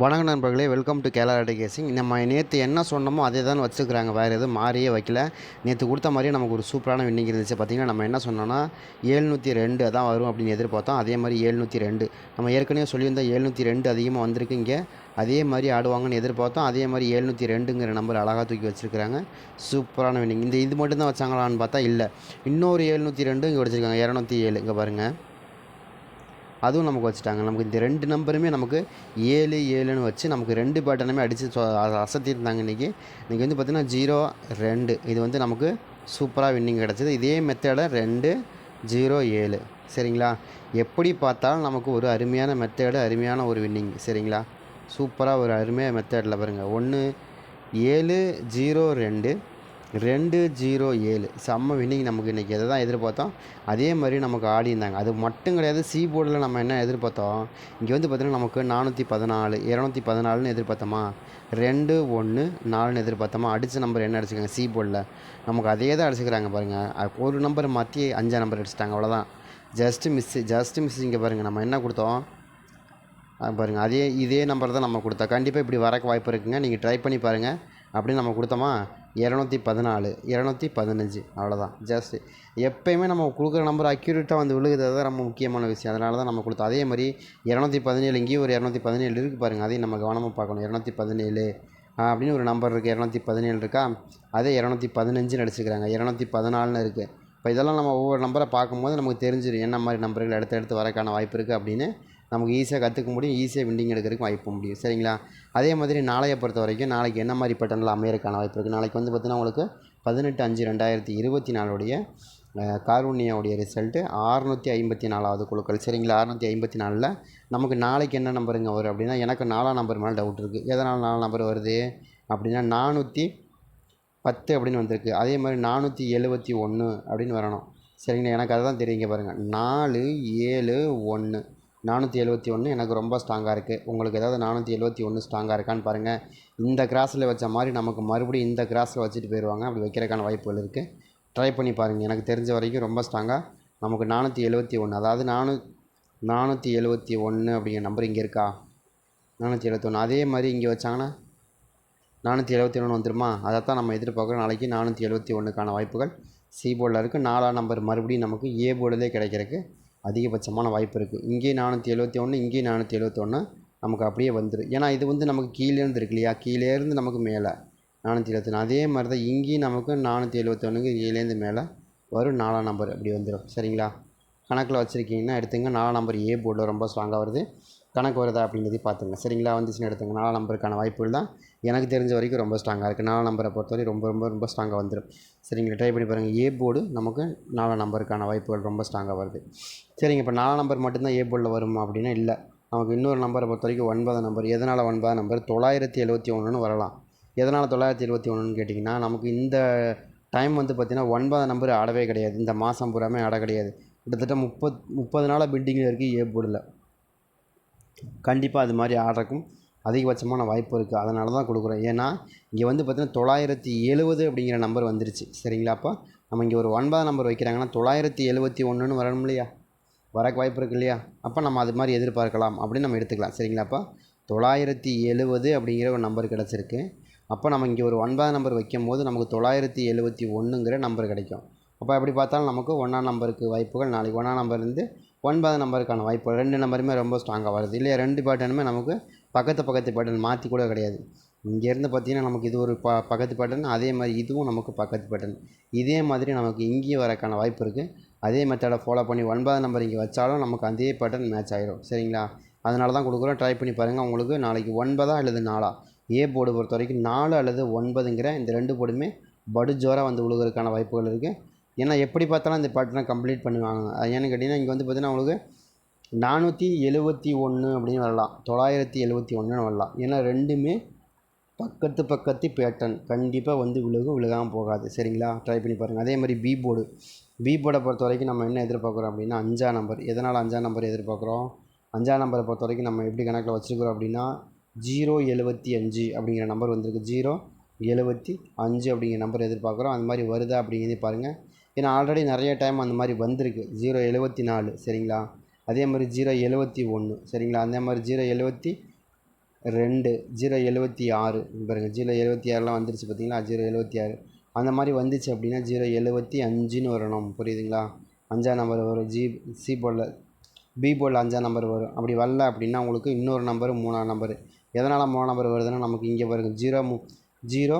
வணக்கம் நண்பர்களே welcome to கேலா கேசிங் நம்ம நேற்று என்ன சொன்னோமோ அதே தான் வச்சுருக்குறாங்க வேறு எதுவும் மாறியே வைக்கல. நேற்று கொடுத்த மாதிரியே நமக்கு ஒரு சூப்பரான வின்னிங் இருந்துச்சு. பார்த்திங்கன்னா நம்ம என்ன சொன்னோன்னா ஏழ்நூற்றி ரெண்டு அதான் வரும் அப்படின்னு எதிர்பார்த்தோம். அதே மாதிரி ஏழ்நூற்றி ரெண்டு. நம்ம ஏற்கனவே சொல்லியிருந்தோம் ஏழ்நூற்றி ரெண்டு அதிகமாக வந்திருக்கு இங்கே. அதே மாதிரி ஆடுவாங்கன்னு எதிர்பார்த்தோம். அதே மாதிரி ஏழ்நூற்றி ரெண்டுங்கிற நம்பர் அழகாக தூக்கி வச்சுருக்காங்க சூப்பரான வின்னிங் இந்த இது மட்டும் தான் வச்சாங்களான்னு பார்த்தா இல்லை. இன்னொரு ஏழ்நூற்றி ரெண்டு இங்கே வச்சுருக்காங்க. இரநூத்தி ஏழு. இங்கே பாருங்கள் அதுவும் நமக்கு வச்சுட்டாங்க. நமக்கு இந்த ரெண்டு நம்பருமே நமக்கு ஏழு ஏழுன்னு வச்சு நமக்கு ரெண்டு பேட்டனுமே அடித்து அசத்திருந்தாங்க இன்றைக்கி இன்றைக்கி வந்து பார்த்திங்கன்னா ஜீரோ ரெண்டு. இது வந்து நமக்கு சூப்பராக வின்னிங் கிடச்சிது. இதே மெத்தடை ரெண்டு ஜீரோ ஏழு. சரிங்களா? எப்படி பார்த்தாலும் நமக்கு ஒரு அருமையான மெத்தேடு அருமையான ஒரு வின்னிங். சரிங்களா? சூப்பராக ஒரு அருமையாக மெத்தேடில் பாருங்கள் ஒன்று ஏழு ஜீரோ ரெண்டு. ரெண்டு ஜீரோ ஏழு. செம்ம வின்னிங் நமக்கு இன்றைக்கி எதை தான் எதிர்பார்த்தோம்? அதே மாதிரி நமக்கு ஆடி இருந்தாங்க. அது மட்டும் கிடையாது சி போர்டில் நம்ம என்ன எதிர்பார்த்தோம்? இங்கே வந்து பார்த்திங்கன்னா நமக்கு நானூற்றி பதினாலு இரநூத்தி பதினாலுன்னு எதிர்பார்த்தோமா? ரெண்டு ஒன்று நாலுன்னு எதிர்பார்த்தோமா? அடித்த நம்பர் என்ன அடிச்சுக்காங்க? சி போர்டில் நமக்கு அதே தான் அடிச்சுக்கிறாங்க பாருங்கள் ஒரு நம்பர் மாற்றி அஞ்சாம் நம்பர் அடிச்சிட்டாங்க. அவ்வளோதான் ஜஸ்ட்டு மிஸ்ஸு ஜஸ்ட்டு மிஸ் இங்கே பாருங்கள் நம்ம என்ன கொடுத்தோம்? பாருங்கள் அதே இதே நம்பர் தான் நம்ம கொடுத்தோம். கண்டிப்பாக இப்படி வரக்கு வாய்ப்பு இருக்குங்க. நீங்கள் ட்ரை பண்ணி பாருங்கள் அப்படின்னு நம்ம கொடுத்தோமா? இரநூத்தி பதினாலு இரநூத்தி பதினஞ்சு. அவ்வளோதான் ஜஸ்ட் எப்போயுமே நம்ம கொடுக்குற நம்பர் அக்யூரேட்டாக வந்து விழுகுது தான் ரொம்ப முக்கியமான விஷயம். அதனால தான் நம்ம கொடுத்தோம். அதே மாதிரி இரநூத்தி பதினேழு இங்கேயும் ஒரு இரநூத்தி பதினேழு இருக்குது பாருங்கள் அதையும் நம்ம கவனமாக பார்க்கணும். இரநூத்தி பதினேழு அப்படின்னு ஒரு நம்பர் இருக்குது இரநூத்தி பதினேழு இருக்கா? அதே இரநூத்தி பதினஞ்சுன்னு அடிச்சுக்கிறாங்க இரநூத்தி பதினாலுன்னு இருக்குது இப்போ இதெல்லாம் நம்ம ஒவ்வொரு நம்பரை பார்க்கும்போது நமக்கு தெரிஞ்சிடும். என்ன மாதிரி நம்பர்கள் அடுத்தடுத்து வரக்கான வாய்ப்பு இருக்குது அப்படின்னு நமக்கு ஈஸியாக கற்றுக்க முடியும் ஈஸியாக விண்டிங் எடுக்கிறதுக்கு வாய்ப்பு முடியும். சரிங்களா? அதே மாதிரி நாளையை பொறுத்த வரைக்கும் நாளைக்கு என்ன மாதிரி பட்டனில் அமையறக்கான வாய்ப்பு இருக்குது நாளைக்கு வந்து பார்த்திங்கன்னா உங்களுக்கு பதினெட்டு அஞ்சு ரெண்டாயிரத்தி இருபத்தி நாலுடைய காரூண்யாவுடைய ரிசல்ட்டு ஆறுநூற்றி ஐம்பத்தி நாலாவது குழுக்கள். சரிங்களா? அறுநூற்றி ஐம்பத்தி நாலில் நமக்கு நாளைக்கு என்ன நம்பருங்க வரும் அப்படின்னா எனக்கு நாலாம் நம்பர் மேலே டவுட் இருக்குது எதனால் நாலாம் நம்பர் வருது? அப்படின்னா நானூற்றி பத்து அப்படின்னு வந்திருக்கு. அதே மாதிரி நானூற்றி எழுபத்தி ஒன்று அப்படின்னு வரணும். சரிங்களா? எனக்கு அதுதான் தெரியுங்க பாருங்கள் நாலு ஏழு ஒன்று நானூற்றி எழுபத்தி ஒன்று எனக்கு ரொம்ப ஸ்ட்ராங்காக இருக்குது உங்களுக்கு ஏதாவது நானூற்றி எழுபத்தி ஒன்று ஸ்ட்ராங்காக இருக்கான்னு பாருங்கள் இந்த கிராஸில் வச்ச மாதிரி நமக்கு மறுபடியும் இந்த கிராஸில் வச்சுட்டு போயிடுவாங்க அப்படி வைக்கிறக்கான வாய்ப்புகள் இருக்குது ட்ரை பண்ணி பாருங்கள் எனக்கு தெரிஞ்ச வரைக்கும் ரொம்ப ஸ்ட்ராங்காக நமக்கு நானூற்றி எழுபத்தி ஒன்று அதாவது நானூ நானூற்றி எழுபத்தி ஒன்று அப்படிங்கிற நம்பர் இங்கே இருக்கா? நானூற்றி எழுபத்தொன்று அதே மாதிரி இங்கே வச்சாங்கன்னா நானூற்றி எழுபத்தி ஒன்று வந்துருமா? அதை தான் நம்ம எதிர்பார்க்குறோம். நாளைக்கு நானூற்றி எழுபத்தி ஒன்றுக்கான வாய்ப்புகள் சி போர்டில் இருக்குது நாலாம் நம்பர் மறுபடியும் நமக்கு ஏ போர்டிலே கிடைக்கிறதுக்கு அதிகபட்சமான வாய்ப்பு இருக்குது இங்கேயும் நானூற்றி எழுபத்தி ஒன்று இங்கேயும் நானூற்றி எழுபத்தொன்று நமக்கு அப்படியே வந்துடும் ஏன்னா இது வந்து நமக்கு கீழேருந்து இருக்கு இல்லையா? கீழேருந்து நமக்கு மேலே நானூற்றி எழுபத்தொன்று அதே மாதிரி தான் இங்கேயும் நமக்கு நானூற்றி எழுபத்தொன்னுக்கு கீழேருந்து மேலே வரும். நாலாம் நம்பர் அப்படி வந்துடும் சரிங்களா? கணக்கில் வச்சுருக்கீங்கன்னா எடுத்துங்க. நாலாம் நம்பர் ஏ போர்டில் ரொம்ப ஸ்ட்ராங்காக வருது. கணக்கு வருதா அப்படிங்கிறதையும் பார்த்துங்க சரிங்களா? வந்துச்சுன்னு எடுத்துங்க நாலாம் நம்பருக்கான வாய்ப்புகள் தான் எனக்கு தெரிஞ்ச வரைக்கும் ரொம்ப ஸ்ட்ராங்காக இருக்குது நாலாம் நம்பரை பொறுத்தவரை ரொம்ப ரொம்ப ரொம்ப ஸ்ட்ராங்காக வந்துடும் சரிங்களா? ட்ரை பண்ணி பாருங்கள் ஏ போர்டு நமக்கு நாலாம் நம்பருக்கான வாய்ப்புகள் ரொம்ப ஸ்ட்ராங்காக வருது. சரிங்க. இப்போ நாலாம் நம்பர் மட்டும்தான் ஏ போர்டில் வருமா அப்படின்னா இல்லை. நமக்கு இன்னொரு நம்பரை பொறுத்த வரைக்கும் ஒன்பதாம் நம்பர். எதனால் ஒன்பதாம் நம்பர்? தொள்ளாயிரத்தி எழுபத்தி ஒன்றுன்னு வரலாம். எதனால் தொள்ளாயிரத்தி எழுபத்தி ஒன்றுன்னு கேட்டிங்கன்னா நமக்கு இந்த டைம் வந்து பார்த்திங்கன்னா ஒன்பதாம் நம்பர் ஆடவே கிடையாது. இந்த மாதம் பூராமே ஆட கிடையாது. கிட்டத்தட்ட முப்பத் முப்பது நாளாக பில்டிங்கில் இருக்குது ஏ போர்டில் கண்டிப்பாக அது மாதிரி ஆடுறக்கும் அதிகபட்சமான வாய்ப்பு இருக்குது அதனால தான் கொடுக்குறோம். ஏன்னா இங்கே வந்து பார்த்திங்கன்னா தொள்ளாயிரத்தி எழுபது அப்படிங்கிற நம்பர் வந்துருச்சு. சரிங்களா அப்போ? நம்ம இங்கே ஒரு ஒன்பதாம் நம்பர் வைக்கிறாங்கன்னா தொள்ளாயிரத்தி எழுபத்தி ஒன்றுன்னு வரணும் இல்லையா? வரக்கு வாய்ப்பு இருக்கு இல்லையா? அப்போ நம்ம அது மாதிரி எதிர்பார்க்கலாம் அப்படின்னு நம்ம எடுத்துக்கலாம். சரிங்களாப்பா தொள்ளாயிரத்தி எழுபது அப்படிங்கிற ஒரு நம்பர் கிடச்சிருக்கு. அப்போ நம்ம இங்கே ஒரு ஒன்பதாம் நம்பர் வைக்கும் போது நமக்கு தொள்ளாயிரத்தி எழுபத்தி ஒன்றுங்கிற நம்பர் கிடைக்கும். அப்போ எப்படி பார்த்தாலும் நமக்கு ஒன்றாம் நம்பருக்கு வாய்ப்புகள் நாளைக்கு ஒன்றாம் நம்பர்லேருந்து ஒன்பதாம் நம்பருக்கான வாய்ப்பு ரெண்டு நம்பருமே ரொம்ப ஸ்ட்ராங்காக வருது. இல்லையா ரெண்டு பேட்டனுமே நமக்கு பக்கத்து பக்கத்து பேட்டன் மாற்றி கூட கிடையாது. இங்கேருந்து பார்த்தீங்கன்னா நமக்கு இது ஒரு ப பக்கத்து பேட்டன் அதே மாதிரி இதுவும் நமக்கு பக்கத்து பேட்டன் இதே மாதிரி நமக்கு இங்கேயும் வரக்கான வாய்ப்பு இருக்குது அதே மெத்தடை ஃபாலோ பண்ணி ஒன்பதாம் நம்பர் இங்கே வச்சாலும் நமக்கு அதே பேட்டன் மேட்ச் ஆகிடும் சரிங்களா? அதனால தான் கொடுக்குறோம். ட்ரை பண்ணி பாருங்கள் உங்களுக்கு நாளைக்கு ஒன்பதா அல்லது நாலா ஏ போர்டு பொறுத்த வரைக்கும் நாலு அல்லது ஒன்பதுங்கிற இந்த ரெண்டு போர்டுமே படு ஜோராக வந்து விழுகிறதுக்கான வாய்ப்புகள் இருக்குது ஏன்னா எப்படி பார்த்தாலும் இந்த பேட்டர்னை கம்ப்ளீட் பண்ணுவாங்க. அது ஏன்னு கேட்டிங்கன்னா இங்கே வந்து பார்த்திங்கன்னா உங்களுக்கு நானூற்றி எழுபத்தி ஒன்று அப்படின்னு வரலாம். தொள்ளாயிரத்தி எழுபத்தி ஒன்றுன்னு வரலாம். ஏன்னா ரெண்டுமே பக்கத்து பக்கத்து பேட்டன் கண்டிப்பாக வந்து விழுகும் விழுகாமல் போகாது. சரிங்களா? ட்ரை பண்ணி பாருங்கள் அதே மாதிரி பி போர்டு பி போர்டை பொறுத்த வரைக்கும் நம்ம என்ன எதிர்பார்க்குறோம் அப்படின்னா அஞ்சாம் நம்பர் எதனால் அஞ்சாம் நம்பர் எதிர்பார்க்குறோம்? அஞ்சாம் நம்பரை பொறுத்த வரைக்கும் நம்ம எப்படி கணக்கில் வச்சுருக்குறோம் அப்படின்னா ஜீரோ எழுபத்தி அஞ்சு அப்படிங்கிற நம்பர் வந்திருக்கு. ஜீரோ எழுபத்தி அஞ்சு அப்படிங்கிற நம்பர் எதிர்பார்க்குறோம். அந்த மாதிரி வருதா அப்படிங்கிறதே பாருங்கள் ஏன்னா ஆல்ரெடி நிறைய டைம் அந்த மாதிரி வந்திருக்கு. ஜீரோ எழுபத்தி நாலு சரிங்களா? அதே மாதிரி ஜீரோ எழுபத்தி ஒன்று சரிங்களா? அதே மாதிரி ஜீரோ எழுபத்தி ரெண்டு ஜீரோ எழுபத்தி ஆறு பாருங்கள் ஜீரோ எழுபத்தி ஆறுலாம் வந்துருச்சு பார்த்தீங்களா ஜீரோ எழுபத்தி ஆறு. அந்த மாதிரி வந்துச்சு அப்படின்னா ஜீரோ எழுபத்தி அஞ்சுன்னு வரணும் புரியுதுங்களா? அஞ்சாம் நம்பர் வரும் ஜி சி போர்டில் பி போர்டில் அஞ்சாம் நம்பர் வரும். அப்படி வரல அப்படின்னா உங்களுக்கு இன்னொரு நம்பர் மூணாம் நம்பர் எதனால் மூணாம் நம்பர் வருதுன்னா நமக்கு இங்கே பாருங்க ஜீரோ மூ ஜீரோ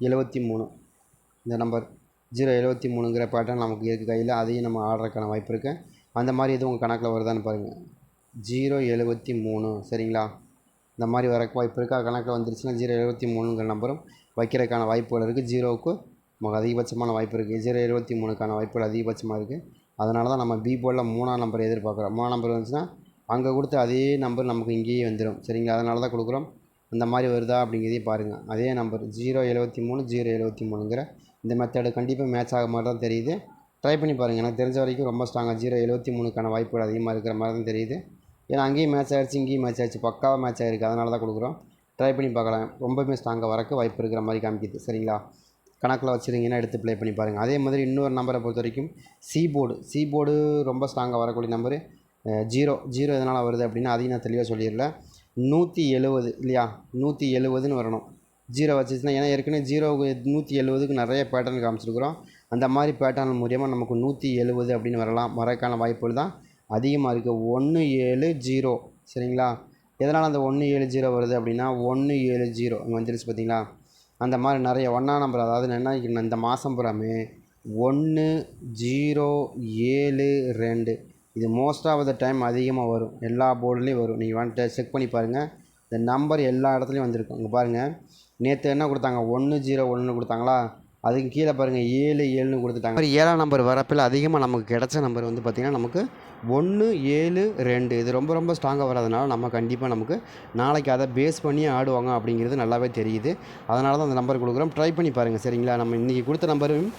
எழுபத்தி மூணு இந்த நம்பர் ஜீரோ எழுபத்தி மூணுங்கிற பேட்டர்ன் நமக்கு இருக்குது கையில். அதையும் நம்ம ஆடுறதுக்கான வாய்ப்பு இருக்குது அந்த மாதிரி எதுவும் உங்கள் கணக்கில் வருதான்னு பாருங்கள் ஜீரோ எழுபத்தி மூணு சரிங்களா? இந்த மாதிரி வரக்கு வாய்ப்பு இருக்கா. கணக்கில் வந்துருச்சுன்னா ஜீரோ எழுபத்தி மூணுங்கிற நம்பரும் வைக்கிறதுக்கான வாய்ப்புகள் இருக்குது ஜீரோவுக்கு நமக்கு அதிகபட்சமான வாய்ப்பு இருக்குது ஜீரோ எழுபத்தி மூணுக்கான வாய்ப்புகள் அதிகபட்சமாக இருக்குது அதனால தான் நம்ம பி போர்டில் மூணாம் நம்பர் எதிர்பார்க்குறோம். மூணாம் நம்பர் வந்துச்சுன்னா அங்கே கொடுத்த அதே நம்பர் நமக்கு இங்கேயே வந்துடும் சரிங்களா? அதனால தான் கொடுக்குறோம். அந்த மாதிரி வருதா அப்படிங்கிறதையும் பாருங்கள் அதே நம்பர் ஜீரோ எழுபத்தி மூணு ஜீரோ எழுபத்தி மூணுங்கிற இந்த மெத்தடு கண்டிப்பாக மேட்ச் ஆக மாதிரி தான் தெரியுது. ட்ரை பண்ணி பாருங்கள் எனக்கு தெரிஞ்ச வரைக்கும் ரொம்ப ஸ்ட்ராங்காக ஜீரோ எழுபத்தி மூணுக்கான வாய்ப்புகள் அதிகமாக இருக்கிற மாதிரி தான் தெரியுது. ஏன்னா அங்கேயும் மேட்ச் ஆகிடுச்சு இங்கேயும் மேட்ச் ஆகிடுச்சு பக்காவாக மேட்ச் ஆகிருக்கு அதனால தான் கொடுக்குறோம். ட்ரை பண்ணி பார்க்கலாம். ரொம்பவுமே ஸ்ட்ராங்காக வரக்கு வாய்ப்பு இருக்கிற மாதிரி காமிக்குது. சரிங்களா? கணக்கில் வச்சுருங்கன்னா எடுத்து ப்ளே பண்ணி பாருங்கள் அதே மாதிரி இன்னொரு நம்பரை பொறுத்த வரைக்கும் சி போர்டு சி போர்டு ரொம்ப ஸ்ட்ராங்காக வரக்கூடிய நம்பரு ஜீரோ ஜீரோ எதனால் வருது அப்படின்னா அதையும் நான் தெளிவாக சொல்லிடல. நூற்றி எழுபது இல்லையா? நூற்றி எழுபதுன்னு வரணும். ஜீரோ வச்சுச்சுன்னா ஏன்னா ஏற்கனவே ஜீரோ நூற்றி எழுபதுக்கு நிறைய பேட்டர்ன் காமிச்சிருக்கிறோம். அந்த மாதிரி பேட்டர்ன் மூலியமாக நமக்கு நூற்றி எழுபது அப்படின்னு வரலாம். வரக்கான வாய்ப்புகள் தான் அதிகமாக இருக்குது ஒன்று ஏழு ஜீரோ சரிங்களா? எதனால் அந்த ஒன்று ஏழு ஜீரோ வருது அப்படின்னா ஒன்று ஏழு ஜீரோ இங்கே வந்துருச்சு பார்த்தீங்களா அந்த மாதிரி நிறைய ஒன்றாம் நம்பர் அதாவது என்ன இந்த மாதம் பூராமே ஒன்று ஜீரோ ஏழு ரெண்டு. இது மோஸ்ட் ஆஃப் த டைம் அதிகமாக வரும். எல்லா போர்டுலேயும் வரும். நீங்கள் வந்துட்டு செக் பண்ணி பாருங்கள் இந்த நம்பர் எல்லா இடத்துலையும் வந்திருக்கும். இங்கே பாருங்கள் நேற்று என்ன கொடுத்தாங்க? ஒன்று ஜீரோ ஒன்று கொடுத்தாங்களா? அதுக்கு கீழே பாருங்கள் ஏழு ஏழுன்னு கொடுத்துட்டாங்க. மாதிரி ஏழாம் நம்பர் வரப்பில் அதிகமாக நமக்கு கிடைச்ச நம்பர் வந்து பார்த்திங்கன்னா நமக்கு ஒன்று ஏழு ரெண்டு. இது ரொம்ப ரொம்ப ஸ்ட்ராங்காக வராதனால நம்ம கண்டிப்பாக நமக்கு நாளைக்கு அதை பேஸ் பண்ணி ஆடுவாங்க அப்படிங்கிறது நல்லாவே தெரியுது. அதனால தான் அந்த நம்பர் கொடுக்குறோம். ட்ரை பண்ணி பாருங்கள் சரிங்களா? நம்ம இன்றைக்கி கொடுத்த நம்பரும்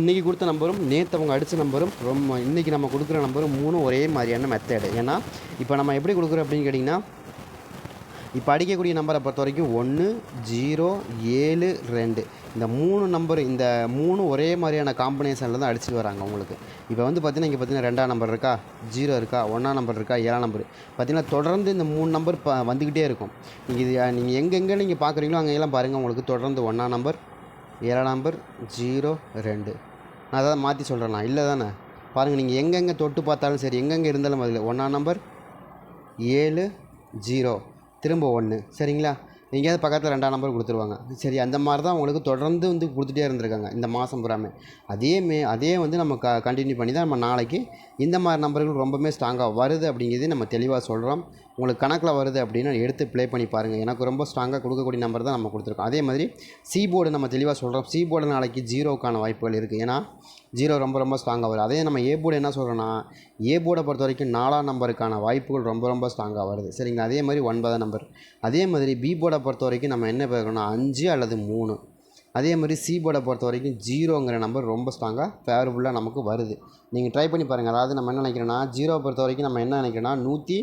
இன்றைக்கி கொடுத்த நம்பரும் நேற்று அவங்க அடித்த நம்பரும் ரொம்ப இன்றைக்கி நம்ம கொடுக்குற நம்பரும் மூணும் ஒரே மாதிரியான மெத்தேடு ஏன்னா இப்போ நம்ம எப்படி கொடுக்குறோம் அப்படின்னு கேட்டிங்கன்னா இப்போ அடிக்கக்கூடிய நம்பரை பொறுத்த வரைக்கும் ஒன்று ஜீரோ ஏழு ரெண்டு. இந்த மூணு நம்பர் இந்த மூணு ஒரே மாதிரியான காம்பினேஷனில் தான் அடிச்சுட்டு வராங்க உங்களுக்கு. இப்போ வந்து பார்த்தீங்கன்னா இங்கே பார்த்தீங்கன்னா ரெண்டாம் நம்பர் இருக்கா? ஜீரோ இருக்கா? ஒன்றாம் நம்பர் இருக்கா? ஏழாம் நம்பர். பார்த்தீங்கன்னா தொடர்ந்து இந்த மூணு நம்பர் ப வந்துக்கிட்டே இருக்கும். நீங்கள் இது நீங்கள் எங்கெங்கே நீங்கள் பார்க்குறீங்களோ அங்கெல்லாம் பாருங்கள் உங்களுக்கு தொடர்ந்து ஒன்றாம் நம்பர் ஏழாம் நம்பர் ஜீரோ ரெண்டு. நான் அதை மாற்றி சொல்கிறேன் இல்லை தானே? பாருங்கள் நீங்கள் எங்கெங்கே தொட்டு பார்த்தாலும் சரி எங்கெங்கே இருந்தாலும் அதில் ஒன்றாம் நம்பர் ஏழு ஜீரோ. திரும்ப ஒன்று சரிங்களா? எங்கேயாவது பக்கத்தில் ரெண்டாம் நம்பர் கொடுத்துருவாங்க. சரி அந்த மாதிரி தான் உங்களுக்கு தொடர்ந்து வந்து கொடுத்துட்டே இருந்திருக்காங்க இந்த மாதம் பூராமே அதே மே அதே வந்து நம்ம க கண்டினியூ பண்ணி தான் நம்ம நாளைக்கு இந்த மாதிரி நம்பர்கள் ரொம்பவுமே ஸ்ட்ராங்காக வருது அப்படிங்கிறது நம்ம தெளிவாக சொல்கிறோம் உங்களுக்கு கணக்கில் வருது அப்படின்னு எடுத்து ப்ளே பண்ணி பாருங்கள் எனக்கு ரொம்ப ஸ்ட்ராங்காக கொடுக்கக்கூடிய நம்பர் தான் நம்ம கொடுத்துருக்கோம். அதே மாதிரி சி போர்டு நம்ம தெளிவாக சொல்கிறோம் சி போர்டு நாளைக்கு ஜீரோக்கான வாய்ப்புகள் இருக்குது ஏன்னா ஜீரோ ரொம்ப ரொம்ப ஸ்ட்ராங்காக வரும் அதே நம்ம ஏ போர்டு என்ன சொல்கிறோன்னா ஏ போர்டை பொறுத்த வரைக்கும் நாலாம் நம்பருக்கான வாய்ப்புகள் ரொம்ப ரொம்ப ஸ்ட்ராங்காக வருது. சரிங்களா? அதே மாதிரி ஒன்பதாம் நம்பர். அதே மாதிரி பி போர்டை பொறுத்த வரைக்கும் நம்ம என்ன பார்க்கணும்னா அஞ்சு அல்லது மூணு. அதே மாதிரி சி போர்டை பொறுத்த வரைக்கும் ஜீரோங்கிற நம்பர் ரொம்ப ஸ்ட்ராங்காக ஃபேவரபுளாக நமக்கு வருது. நீங்கள் ட்ரை பண்ணி பாருங்கள் அதாவது நம்ம என்ன நினைக்கிறோன்னா ஜீரோவை பொறுத்த வரைக்கும் நம்ம என்ன நினைக்கிறோன்னா நூற்றி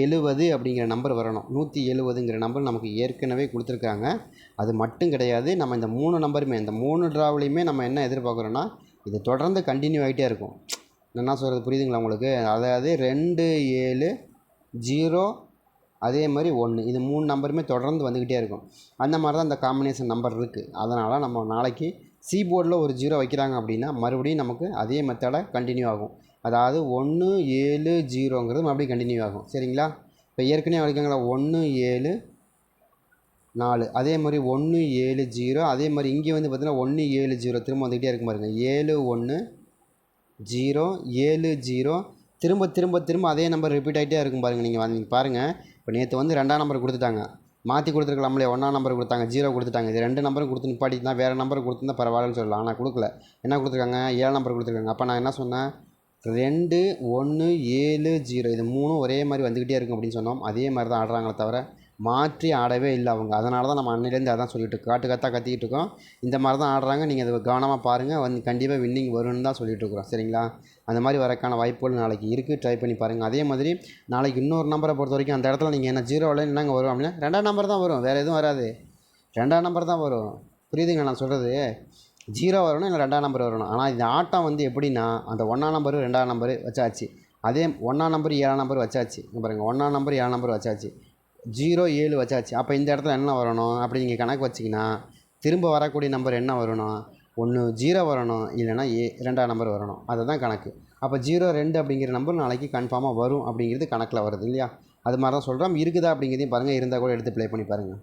எழுபது அப்படிங்கிற நம்பர் வரணும். நூற்றி எழுபதுங்கிற நம்பர் நமக்கு ஏற்கனவே கொடுத்துருக்காங்க. அது மட்டும் கிடையாது நம்ம இந்த மூணு நம்பருமே இந்த மூணு ட்ராவிலையுமே நம்ம என்ன எதிர்பார்க்குறோன்னா இது தொடர்ந்து கண்டினியூ ஆகிட்டே இருக்கும். என்ன சொல்கிறது புரியுதுங்களா உங்களுக்கு? அதாவது ரெண்டு ஏழு ஜீரோ அதே மாதிரி ஒன்று இது மூணு நம்பருமே தொடர்ந்து வந்துக்கிட்டே இருக்கும். அந்த மாதிரி தான் இந்த காம்பினேஷன் நம்பர் இருக்குது அதனால் நம்ம நாளைக்கு சி போர்டில் ஒரு ஜீரோ வைக்கிறாங்க அப்படின்னா மறுபடியும் நமக்கு அதே மெத்தடை கண்டினியூ ஆகும். அதாவது ஒன்று ஏழு ஜீரோங்கிறது மறுபடியும் கண்டினியூ ஆகும். சரிங்களா? இப்போ ஏற்கனவே வரைக்குங்களா ஒன்று ஏழு நாலு. அதே மாதிரி ஒன்று ஏழு ஜீரோ அதே மாதிரி இங்கே வந்து பார்த்தீங்கன்னா ஒன்று ஏழு ஜீரோ திரும்ப வந்துக்கிட்டே இருக்கும் பாருங்க. ஏழு ஒன்று ஜீரோ ஏழு ஜீரோ திரும்ப திரும்ப திரும்ப அதே நம்பர் ரிப்பீட் ஆகிட்டே இருக்கும் பாருங்கள் நீங்கள் வந்து பாருங்கள் இப்போ நேற்று வந்து ரெண்டாம் நம்பர் கொடுத்துட்டாங்க. மாற்றி கொடுத்துருக்கலாம்லே ஒன்றாம் நம்பர் கொடுத்தாங்க ஜீரோ கொடுத்துட்டாங்க. இது ரெண்டு நம்பரும் கொடுத்து நிப்பாட்டிட்டு வேறு நம்பர் கொடுத்துருந்தா பரவாயில்லன்னு சொல்லலாம். ஆனால் கொடுக்கல. என்ன கொடுத்துருக்காங்க? ஏழாம் நம்பர் கொடுத்துருக்காங்க. அப்போ நான் என்ன சொன்னேன்? ரெண்டு ஒன்று ஏழு ஜீரோ. இது மூணும் ஒரே மாதிரி வந்துக்கிட்டே இருக்கும் அப்படின்னு சொன்னோம். அதே மாதிரி தான் ஆடுறாங்களே தவிர மாற்றி ஆடவே இல்லை அவங்க. அதனால தான் நம்ம அன்னிலேருந்து அதான் சொல்லிட்டு காட்டு கத்தா கத்திக்கிட்டு இருக்கோம். இந்த மாதிரி தான் ஆடுறாங்க. நீங்கள் அதை கவனமாக பாருங்கள் வந்து கண்டிப்பாக வின்னிங் வரும்னு தான் சொல்லிட்டு இருக்கிறோம். சரிங்களா? அந்த மாதிரி வரக்கான வாய்ப்புகள் நாளைக்கு இருக்குது ட்ரை பண்ணி பாருங்கள் அதே மாதிரி நாளைக்கு இன்னொரு நம்பரை பொறுத்த வரைக்கும் அந்த இடத்துல நீங்கள் என்ன ஜீரோவில் என்னங்க வரும் அப்படின்னா ரெண்டாம் நம்பர் தான் வரும். வேறு எதுவும் வராது. ரெண்டாம் நம்பர் தான் வரும். புரியுதுங்க நான் சொல்கிறது ஜீரோ வரணும் இல்லை ரெண்டாம் நம்பர் வரணும். ஆனால் இந்த ஆட்டம் வந்து எப்படின்னா அந்த ஒன்றாம் நம்பரு ரெண்டாம் நம்பரு வச்சாச்சு. அதே ஒன்றாம் நம்பர் ஏழாம் நம்பர் வச்சாச்சு. பாருங்கள் ஒன்றாம் நம்பர் ஏழாம் நம்பர் வச்சாச்சு. ஜீரோ ஏழு வச்சாச்சு. அப்போ இந்த இடத்துல என்ன வரணும்? அப்படி நீங்கள் கணக்கு வச்சிங்கன்னா திரும்ப வரக்கூடிய நம்பர் என்ன வரணும்? ஒன்று ஜீரோ வரணும் இல்லைன்னா ஏ ரெண்டாம் நம்பர் வரணும். அதுதான் கணக்கு. அப்போ ஜீரோ ரெண்டு அப்படிங்கிற நம்பர் நாளைக்கு கன்ஃபார்மாக வரும் அப்படிங்கிறது கணக்கில் வருது இல்லையா? அது மாதிரி தான் சொல்கிறோம் இருக்குதா அப்படிங்கிறதையும் பாருங்கள் இருந்தால் கூட எடுத்து ப்ளே பண்ணி பாருங்கள்